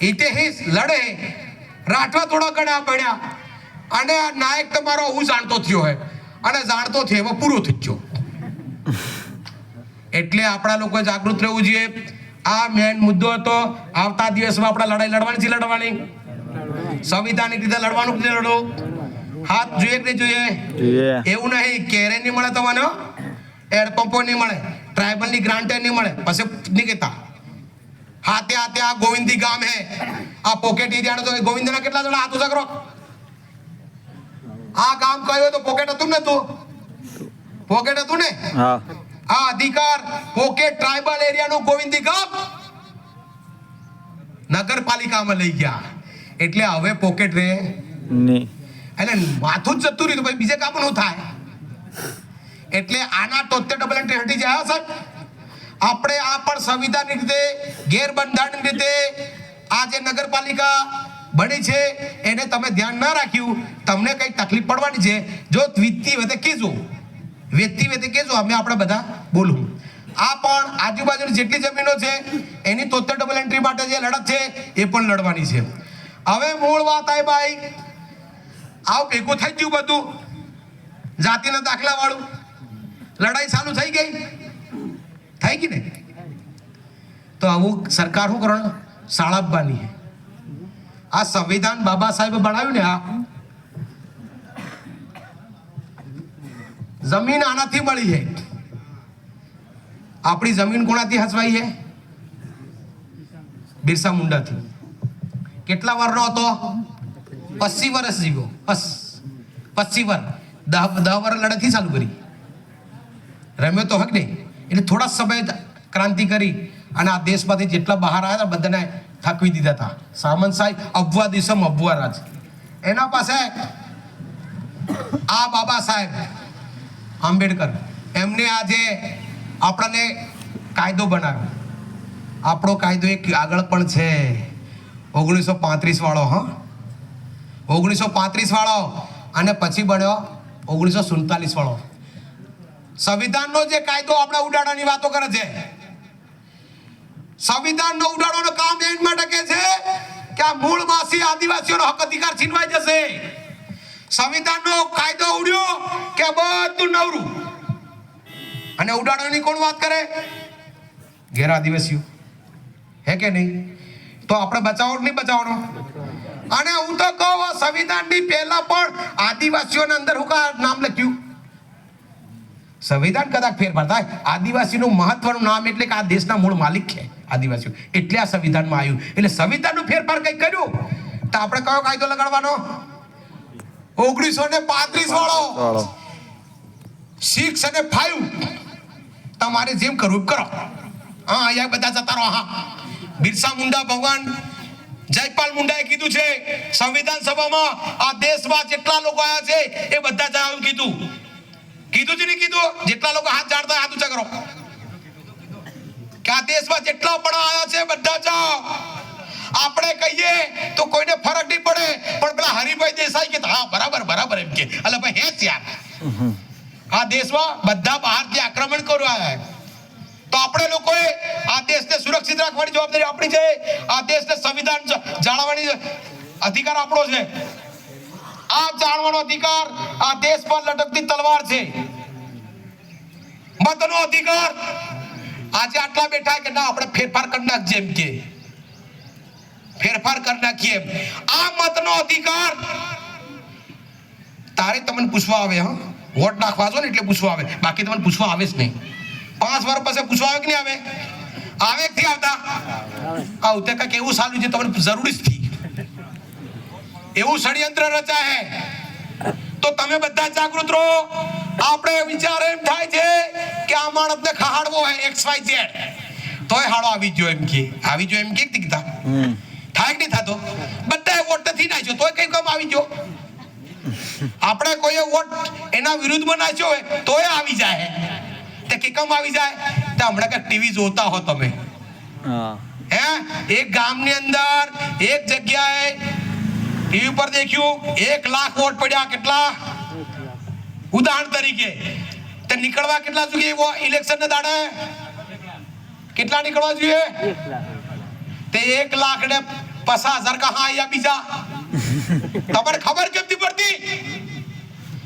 ઇતિહાસ લડે. રાઠવા થોડા ઘણા પડ્યા અને આ નાયક તમારો હું જાણતો થયો હે. અને જાણતો થયો એમાં પૂરો થઈ ગયો. એટલે આપણા લોકો જાગૃત રહેવું જોઈએ. આ મેન મુદ્દો હતો આવતા દિવસમાં આપણે લડાઈ લડવાની છે લડવાની. સંવિધાનિક રીતે લડવાનું કે નહીં લડો હાથ જોઈએ કે જોઈએ? એવું નહીં કેરે નહીં મળે તમને? એર પંપો નહીં મળે. ટ્રાઇબલની ગ્રાન્ટ નહીં મળે. પછી નહીં કહેતા હાથે હાથે આ ગોવિંદી ગામ હે. આ પોકેટ એરિયા તો ગોવિંદના કેટલા જણા હાથ ઉજા કરો આ ગામ કયો તો પોકેટ હતું ને તું? પોકેટ હતું ને? હા. આ અધિકાર પોકેટ ટ્રાઇબલ એરિયાનું ગોવિંદી ગામ નગરપાલિકામાં લઈ ગયા. એટલે હવે પોકેટ રે. નહીં એટલે માથું જ જતું રહ્યું તો ભાઈ બીજે કામનું થાય. એટલે આના તોતેર ડબલ એન્ટ્રી હટી જાય સર સાહેબ. આપણે આ પણ સંવિધાનિક રીતે ગેરબંધારણ રીતે આ જે નગરપાલિકા બની છે, એને તમે ધ્યાન ના રાખ્યું, તમને કઈ તકલીફ પડવાની છે. જો વીતી વેતે કહેજો વેતી વેતે કહેજો અમે આપણે બધા બોલું. આ પણ આજુબાજુની જેટલી જમીનો છે, એની તોતેર ડબલ એન્ટ્રી માટે જે લડત છે, એ પણ લડવાની છે. હવે મૂળ વાત આવી ભાઈ આવ ભેગું થઈ ગયું બધું. જાતિના દાખલા વાળું લડાઈ ચાલુ થઈ ગઈ. થઈ કે ને તો આવું સરકાર શું કરવાનું શાળાબાની આ સંવિધાન બાબા સાહેબે બનાવ્યું ને આ જમીન આનાથી મળી છે આપણી જમીન કોણાથી હસવાઈ છે બિરસા મુંડાથી કેટલા વર્ષનો હતો? પચીસ વર્ષ જીવ્યો બસ પચીસ વર્ષ દહ દહ વર્ષ લડતથી ચાલુ કરી. રમ્યો તો હક નહીં. એટલે થોડા સમય ક્રાંતિ કરી અને આ દેશમાંથી જેટલા બહાર આવ્યા હતા, બધાને થકવી દીધા હતા. સામંત સાહેબ અબવા દિશમ, અબવા રાજ. એના પાસે આ બાબા સાહેબ, આંબેડકર, એમને આજે આપણને કાયદો બનાવ્યો. આપણો કાયદો એક આગળ પણ છે. ઓગણીસો પાંત્રીસ વાળો, હા. ઓગણીસો પાંત્રીસ વાળો અને પછી બન્યો ઓગણીસો સુડતાલીસ વાળો. સંવિધાનનો જે કાયદો આપણે ઉડાડવાની વાતો કરે છે. સંવિધાનનો ઉડાડવાનો કામ એમ માટે કે છે કે આ મૂળવાસી આદિવાસીઓનો હક અધિકાર છીનવાઈ જશે. સંવિધાનનો કાયદો ઉડ્યો કે બધું નવરું. અને ઉડાડવાની કોણ વાત કરે? ઘેર આદિવાસીઓ હે કે નહીં? તો આપણે બચાવો નહીં બચાવવાનો? અને હું તો કહું સંવિધાનની પહેલા પણ આદિવાસીઓના અંદર હું કા નામ લખ્યું? સંવિધાન કદાચ ફેરફાર થાય. આદિવાસીનું મહત્વનું નામ એટલે કે આ દેશના મૂળ માલિક છે આદિવાસીઓ. એટલે આ સંવિધાનમાં આવ્યું. એટલે સંવિધાનનું ફેરફાર કંઈક કર્યું? તો આપણે કયો કાયદો લગાડવાનો? ઓગણીસો ને પાંત્રીસ વાળો. સિક્સ અને ફાઈવ તમારે જેમ કરવું કરો. હા અહીંયા બધા જતા રહો. હા. બિરસા મુંડા ભગવાન જયપાલ મુંડાએ કીધું છે સંવિધાન સભામાં આ દેશમાં જેટલા લોકો આવ્યા છે એ બધા જણાવ્યું કીધું. કીધું છે ને, કીધું? જેટલા લોકો હાથ જાણતા હાથ ઊંચા કરો. કે આ દેશમાં જેટલા પણ આવ્યા છે, બધા જાઓ. આપણે કહીએ તો કોઈને ફરક નહીં પડે. પણ પેલા હરિભાઈ દેસાઈ કે, હા, બરાબર બરાબર એમ કે. અલે ભાઈ, હે જ યાર આ દેશમાં બધા બહારથી આક્રમણ કરવા તો આપણે લોકોએ આ દેશને સુરક્ષિત રાખવાની જવાબદારી આપણી છે. આ દેશને સંવિધાન જાળવવાની અધિકાર આપણો છે. આ જાણવાનો અધિકાર આ દેશ પર લટકતી તલવાર છે મતનો અધિકાર આજે આટલા બેઠા કે ના આપણે ફેરફાર કરી નાખીએ એમ કે ફેરફાર કરી નાખીએ એમ આ મતનો અધિકાર તારે તમને પૂછવા આવે હા વોટ નાખવા છો ને એટલે પૂછવા આવે બાકી તમને પૂછવા આવે જ નહીં પાંચ વર્ષ પછી પૂછવા આવે કે નહીં આવે આવે કે નહીં આવતા આવતે કંઈક એવું સારું છે તમને જરૂરી જ થી એવું ષડયંત્ર રચાય તો તમે બધા જાગૃત રહો. આપણે વિચાર એમ થાય છે કે આ માણસને ખહાડવો હોય એક્સ વાય ઝેડ તોય હાડો આવી ગયો એમ કે. આવી ગયો એમ કે કીધા. થાય કે નહીં થતો? બધા વોટ નથી નાખ્યો. તોય કઈ કામ આવી ગયો. આપણે કોઈએ વોટ એના વિરુદ્ધમાં નાખ્યો હોય તોય આવી જાય તે કે કામ આવી જાય. તો હમણાં કે ટીવી જોતા હો તમે. હે? એક ગામની અંદર એક જગ્યાએ ટીવી પર દેખ્યું એક લાખ વોટ પડ્યા કેટલા? ઉદાહરણ તરીકે તે નીકળવા કેટલા જોઈએ? ઇલેક્શન ને દાડે? કેટલા નીકળવા જોઈએ? તે એક લાખ ને પચાસ હજાર કહા આયા બીજા. તમને ખબર કેમથી પડતી?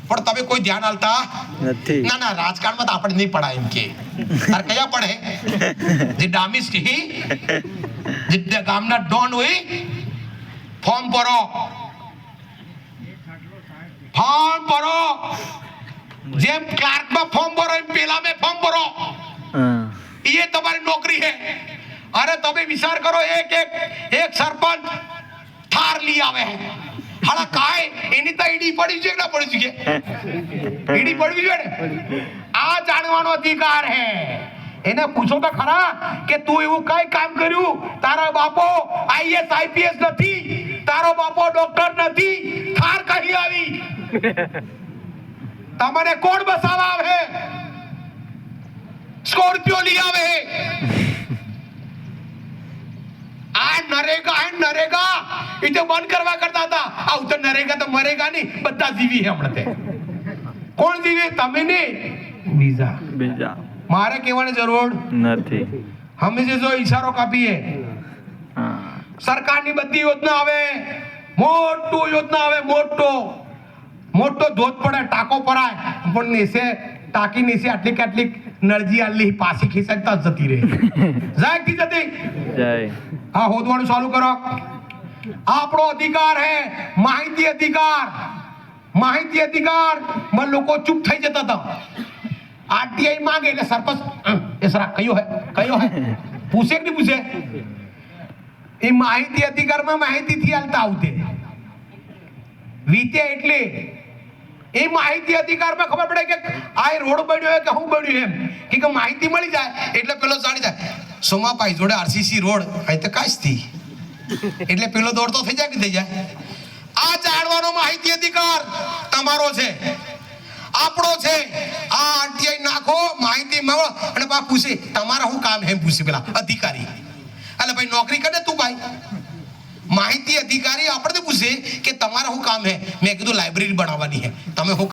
પણ તમે કોઈ ધ્યાન આલતા નથી. ના ના રાજકારણમાં તો આપણે નહીં પડાય એમ કે. અરે કયા પડે? જે ડામિસ કે જે ગામના ડોન હોય ફોર્મ ભરો. ફોર્મ ભરો. જેમ ક્લાર્કમાં ફોર્મ ભરો એમ પેલા મેં ફોર્મ ભરો. હા. એ તમારી નોકરી છે અરે તમે વિચાર કરો એક એક એક સરપંચ થાર લઈ આવે હાલા કાય એની તો ઈડી પડી છે કે ના પડી છે. ઈડી પડવી જોઈએ ને? આ જાણવાનો અધિકાર હે. એને પૂછો તો ખરા કે તું એવું કઈ કામ કર્યું? તારા બાપો આઈએસ આઈપીએસ નથી. તારો બાપો ડોક્ટર નથી. થાર કહી આવી? તમને કોણ બસાવા આવે? સ્કોર્પિયો લઈ આવે. આ નરેગા હે નરેગા. એ તો બંધ કરવા કરતા હતા. આ ઉતર નરેગા તો મરેગા નહીં બધા જીવી હે હમણાં તે. કોણ જીવે? તમે નહીં બીજા બીજા. મારે કહેવાની જરૂર? નથી. અમે જે જો ઈશારો કાપીએ સરકારની બધી યોજના આવે મોટું યોજના આવે મોટો. મોટો ધોધ પડે ટાકો પરાય. પણ નીચે ટાકી નીચે આટલી કેટલી નળજી આટલી પાછી ખીસકતા જતી રહે. જાય કી જતી. જય. હા હોદવાનું ચાલુ કરો. આપણો અધિકાર હે માહિતી અધિકાર. માહિતી અધિકાર. માં લોકો ચૂપ થઈ જતા હતા. આરટીઆઈ માંગે એટલે સરપંચ એ સરા કયો હે? કયો હે? પૂછે કે નહીં પૂછે? એ માહિતી અધિકારમાં માહિતીથી હાલતા આવતે. વીતે એટલે એ માહિતી અધિકારમાં ખબર પડે કે આ રોડ બન્યો કે હું બન્યું એમ. કે માહિતી મળી જાય, એટલે પેલો જાણી જાય સોમાભાઈ જોડે આરસીસી રોડ અહીં તો કાશથી. એટલે પેલો દોડતો થઈ જાય કે થઈ જાય? આ જાણવાનો માહિતી અધિકાર તમારો છે. આપણો છે. આ આરટીઆઈ નાખો, માહિતી મળો, અને બા પૂછે, તમારા શું કામ એમ પૂછે પેલા, અધિકારી. એટલે ભાઈ, નોકરી કરે તું, ભાઈ. માહિતી અધિકારી આપણને પૂછે કે તમારા શું કામ હે મેં કીધું લાઇબ્રેરી બનાવવાની હે તમે શું